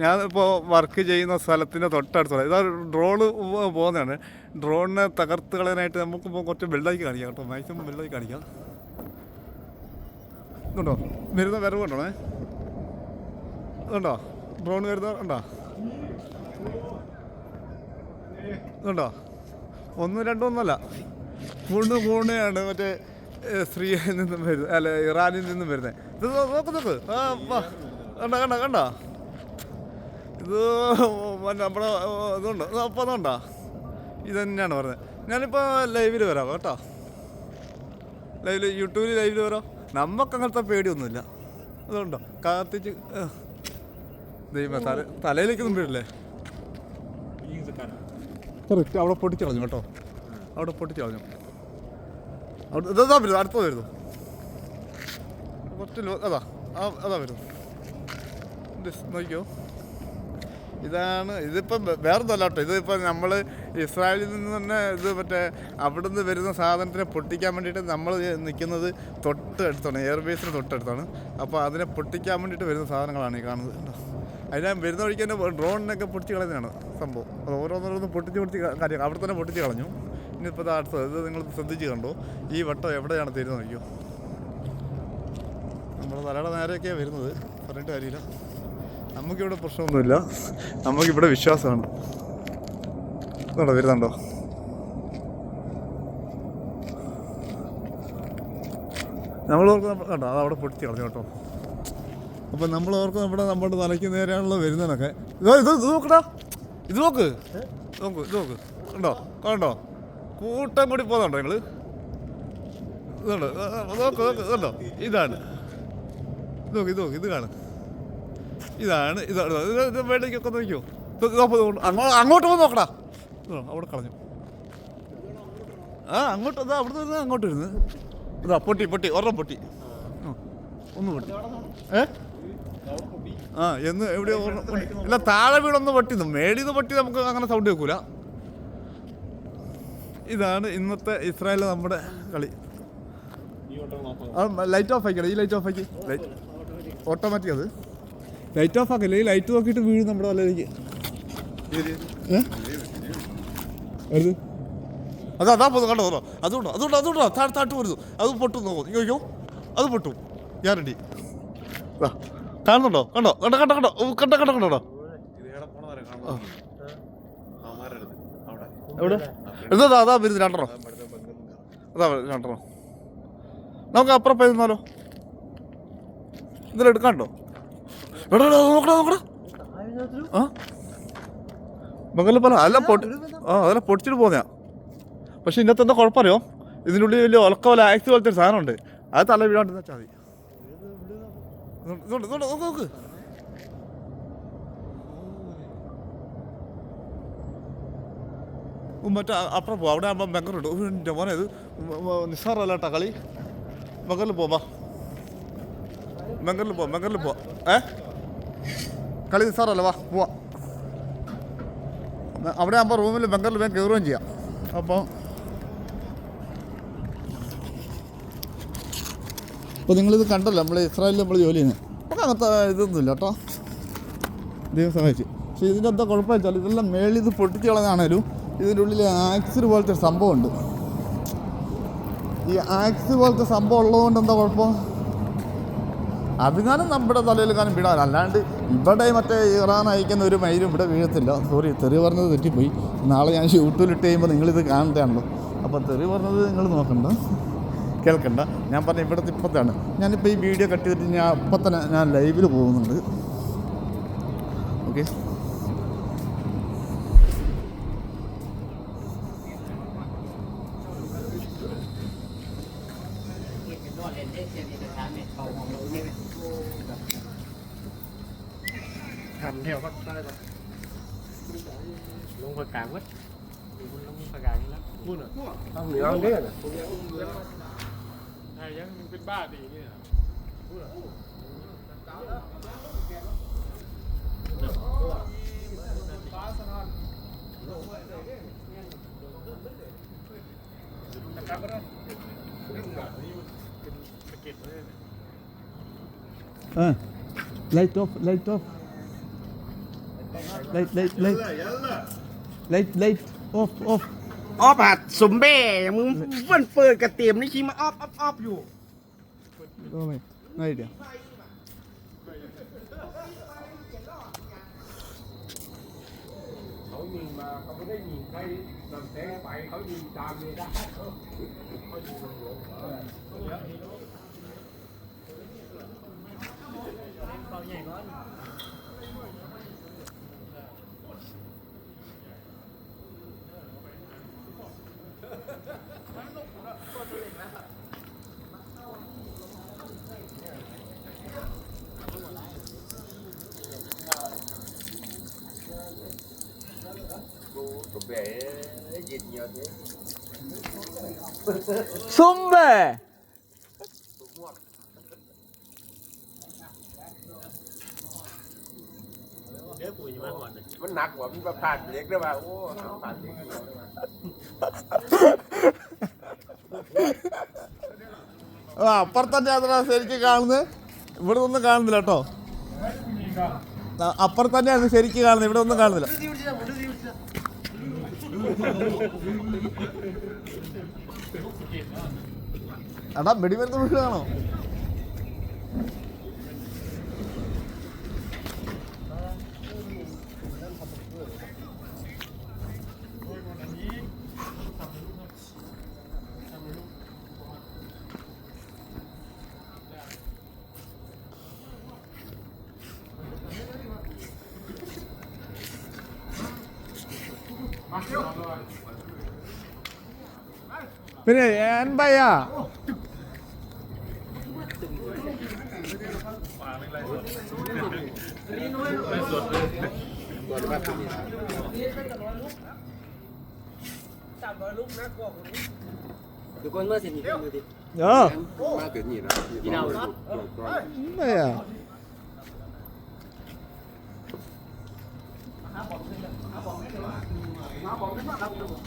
ഞാൻ ഇപ്പോൾ വർക്ക് ചെയ്യുന്ന സ്ഥലത്തിന്റെ തൊട്ടടുത്തുള്ള ഇതാ ഡ്രോണ് പോകുന്നതാണ്. ഡ്രോണിനെ തകർത്ത് കളയാനായിട്ട് നമുക്കിപ്പോൾ കുറച്ച് വെള്ളമാക്കി കാണിക്കാം കേട്ടോ. മാക്സിമം വെള്ളമാക്കി കാണിക്കാം. ഇതുണ്ടോ? വരുന്ന വരവ് കണ്ടോ? ഇതുണ്ടോ? ഡ്രോൺ വരുന്ന ഉണ്ടോ? ഇതുണ്ടോ? ഒന്ന് രണ്ടും ഒന്നല്ല. മൂന്ന് മൂന്നെയാണ് മറ്റേ സ്ത്രീയിൽ നിന്നും വരുന്നത് അല്ല ഇറാനിൽ നിന്നും വരുന്നത്. ഇത് നോക്ക് നോക്ക് ആ കണ്ട കണ്ട കണ്ട? ഇത് നമ്മുടെ ഇതുണ്ട്. അപ്പം അതുണ്ടോ? ഇത് തന്നെയാണ് പറഞ്ഞത്. ഞാനിപ്പോൾ ലൈവിൽ വരാം കേട്ടോ. ലൈവിൽ യൂട്യൂബിൽ ലൈവിൽ വരാം. നമുക്ക് അങ്ങനത്തെ പേടിയൊന്നുമില്ല. അതുകൊണ്ടോ കാത്തിച്ച് ദൈവം തല തലയിലേക്കൊന്നും പേടില്ലേ കറക്റ്റ് അവിടെ പൊട്ടിച്ച് കളഞ്ഞു കേട്ടോ. അവിടെ പൊട്ടിച്ച് കളഞ്ഞു അവിടെ ഇതാ വരുന്നു അടുത്തത് വരുന്നു കുറച്ച് അതാ അതാ വരുന്നു നോക്കിയോ ഇതാണ് ഇതിപ്പം വേറൊന്നല്ല കേട്ടോ. ഇതിപ്പോൾ നമ്മൾ ഇസ്രായേലിൽ നിന്ന് തന്നെ ഇത് മറ്റേ അവിടെ നിന്ന് വരുന്ന സാധനത്തിനെ പൊട്ടിക്കാൻ വേണ്ടിയിട്ട് നമ്മൾ നിൽക്കുന്നത് തൊട്ട് അടുത്താണ് എയർബേസിന് തൊട്ടടുത്താണ്. അപ്പോൾ അതിനെ പൊട്ടിക്കാൻ വേണ്ടിയിട്ട് വരുന്ന സാധനങ്ങളാണ് ഈ കാണുന്നത് അതിനാ വരുന്ന വഴിക്ക് തന്നെ ഡ്രോണിനൊക്കെ പൊട്ടിച്ച് കളയുന്നതാണ് സംഭവം. അത് ഓരോന്നോരോന്ന് പൊട്ടിച്ച് പൊട്ടിച്ച് കാര്യം അവിടെ തന്നെ പൊട്ടിച്ച് കളഞ്ഞു. ഇനിയിപ്പോൾ അടുത്തത് ഇത് നിങ്ങൾ ശ്രദ്ധിച്ച് കണ്ടോ? ഈ വട്ടം എവിടെയാണ് തരുന്നത് നോക്കിയോ നമ്മൾ തലയുടെ നേരെയൊക്കെയാണ് വരുന്നത്. പറഞ്ഞിട്ട് കാര്യമില്ല. നമുക്കിവിടെ പ്രശ്നമൊന്നുമില്ല. നമുക്കിവിടെ വിശ്വാസമാണ്. ഇതുണ്ടോ വരുന്നുണ്ടോ? നമ്മൾ ഓർക്കുന്ന കേട്ടോ അത് അവിടെ പൊട്ടിച്ച് കളഞ്ഞു കേട്ടോ. അപ്പം നമ്മൾ ഓർക്കും നമ്മുടെ നമ്മുടെ തലയ്ക്ക് നേരെയാണല്ലോ വരുന്നതൊക്കെ. ഇതോ ഇത് നോക്കടാ. ഇത് നോക്ക്. നോക്ക് ഇത് നോക്ക്. ഉണ്ടോ കണ്ടോ? കൂട്ടം കൂടി പോകുന്നുണ്ടോ നിങ്ങൾ ഇതുണ്ട് നോക്ക് നോക്ക് ഇതുണ്ടോ ഇതാണ്. ഇത് നോക്ക് ഇത് നോക്ക് ഇത് കാണും. ഇതാണ് ഇതാണ്. ഇത് ഇത് വേണ്ടേക്കൊക്കെ നോക്കിയോ അങ്ങോട്ട് പോയി നോക്കടാ. അവിടെ കളഞ്ഞു. ആ അങ്ങോട്ട് അതാ അവിടെ നിന്ന് അങ്ങോട്ട് വരുന്നു. ഇതാ പൊട്ടി പൊട്ടി ഒരെണ്ണം പൊട്ടി. ഒന്ന് പൊട്ടി. ഏ? ആ എന്ന് എവിടെയോ. ഇല്ല താഴെ വീടൊന്ന് പൊട്ടി. മേടിന്ന് പൊട്ടി നമുക്ക് അങ്ങനെ സൗണ്ട് വെക്കൂല ഇതാണ് ഇന്നത്തെ ഇസ്രായേൽ നമ്മുടെ കളി. ലൈറ്റ് ഓഫ് ആക്കി ഈ ലൈറ്റ് ഓഫ് ആക്കി. ലൈറ്റ് ഓട്ടോമാറ്റിക് അത്. ലൈറ്റ് ഓഫ് ആക്കില്ല? ഈ ലൈറ്റ് നോക്കിയിട്ട് വീഴും നമ്മുടെ വലയിലേക്ക്? ഏത്? അത്? അതാ പോകുന്നു കണ്ടോ? കണ്ടോ അതുകൊണ്ടോ അതുകൊണ്ടോ അതുകൊണ്ടോ? താഴെ താട്ട് വരുന്നു. അത് പൊട്ടും നോക്കും അയ്യോ അത് പൊട്ടും. ഗ്യാരണ്ടി കാണുന്നുണ്ടോ? കണ്ടോ? കണ്ടോ കണ്ടോ കണ്ടോ? ഓ, കണ്ടോ കണ്ടോ കണ്ടോ? എവിടെ? എന്താ അതാ, അതാ വരുന്നത് രണ്ടെണ്ണം. അതാ രണ്ടെണ്ണം. നമുക്ക് അപ്പുറം പോയി നിന്നാലോ? ഇതിൽ എടുക്കാണ്ടോ എടാ നോക്കടാ നോക്കടാ. ആ? മംഗലം പല അല്ല പൊട്ടി ആ അതല്ല പൊട്ടിച്ചിട്ട് പോന്നെയാ പക്ഷെ ഇന്നത്തെ എന്താ കുഴപ്പമറിയോ? ഇതിനുള്ളിൽ വലിയ ഉലക്ക പോലെ ആക്സ് പോലത്തെ ഒരു സാധനമുണ്ട് അത് തല വീഴാണ്ട് വെച്ചാൽ മതി നോക്ക് നോക്ക്. മറ്റേ അപ്പുറം പോവാം അവിടെ ആകുമ്പോൾ ബംഗറുണ്ട് എന്റെ മോനെ ഇത് നിസ്സാറല്ലാട്ടാ കളി. ബംഗറിൽ പോവാം ബംഗറിൽ പോവാം ബംഗറിൽ പോവാം ഏ? കളി നിസ്സാറല്ല വാ പോവാ. അവിടെ ആകുമ്പോൾ റൂമിൽ ബംഗറിൽ വേഗം കയറുകയും ചെയ്യാം. അപ്പോൾ അപ്പോൾ നിങ്ങളിത് കണ്ടല്ലോ നമ്മൾ ഇസ്രായേലിൽ നമ്മൾ ജോലി ചെയ്യുന്നത് അങ്ങനത്തെ ഇതൊന്നുമില്ല കേട്ടോ. ദൈവം സഹായിച്ച്. പക്ഷേ ഇതിന്റെ എന്താ കുഴപ്പമെന്ന് വെച്ചാൽ ഇതെല്ലാം മേളിൽ ഇത് പൊട്ടിച്ച് കളഞ്ഞാണേലും ഇതിന്റെ ഉള്ളിൽ ആക്സിഡ് പോലത്തെ സംഭവമുണ്ട്. ഈ ആക്സ് പോലത്തെ സംഭവം ഉള്ളതുകൊണ്ട് എന്താ കുഴപ്പം? അഭിമാനം നമ്മുടെ തലയിൽ കാര്യം വീഴാൻ അല്ലാണ്ട് ഇവിടെ മറ്റേ ഇറാൻ അയക്കുന്ന ഒരു മയിലും ഇവിടെ വീഴത്തില്ല. സോറി തെറി പറഞ്ഞത് തെറ്റിപ്പോയി. നാളെ ഞാൻ യൂട്യൂബിലിട്ട് കഴിയുമ്പോൾ നിങ്ങളിത് കാണണ്ടാണല്ലോ അപ്പോൾ തെറി പറഞ്ഞത് നിങ്ങൾ നോക്കണ്ട. കേൾക്കണ്ട. ഞാൻ പറഞ്ഞ ഇവിടുത്തെ ഇപ്പത്താണ്. ഞാനിപ്പോൾ ഈ വീഡിയോ കട്ട് ചെയ്തിട്ട് ഞാൻ അപ്പം തന്നെ ഞാൻ ലൈവിൽ പോകുന്നുണ്ട്. Okay ทองของเานี่ยทำเที่ยวภาคใต้ปะลงประกางวัดลงประกางนี่แล้วนู่นอะต้องเหนือเนี่ยนะไทยยังเป็นบ้าดีเนี่ยพูดอะนะครับ Ah, light off, light off. Light, light, light. Light, light, ออฟหัดสมเบ้มึงเปิ้นเปิดกระเตียมนี่ขี้มาออฟออฟออฟอยู่ Oh my, no idea. เขยิเขาไม่ได้ยิงใครนำแสงไปเขายิงตามเลยได้ เป่าใหญ่ก่อนมันลงแล้วตัวตัวเองนะก็เบยยินเยอะเลยซุ่มเบย ด้อปุ๋ยมาก่อนเลยมันหนักกว่ามันผ่านเหล็กได้ป่ะโอ้ผ่านเหล็ก ആ അപ്പുറത്തെ യാത്ര ശരിക്കും കാണുന്നത് ഇവിടെ ഒന്നും കാണുന്നില്ല കേട്ടോ. അപ്പുറത്ത് തന്നെയാണ് ശരിക്കും കാണുന്നത് ഇവിടെ ഒന്നും കാണുന്നില്ല. എടാ വെടിമരുന്ന് വീടാണോ เป็นไงแอนไปอ่ะทุกคนเมื่อสิบนีมือดิเออมาถึงนี่นะกินเอาไม่อ่ะหาบอกไม่ได้หาบอกไม่ได้หาบอกไม่ได้